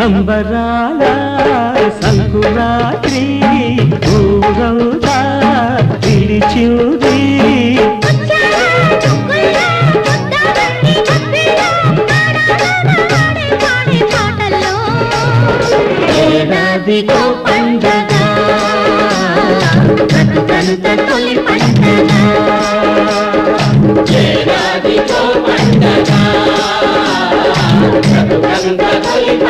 సంబరాల సంకురాత్రి ఊరవుతా పిలిచింది. ముత్యాల ఏడాదికో పండగ బ్రతుకంత తొలి పండగ. ఏడాదికో పండగ బ్రతుకంత తొలి పండగ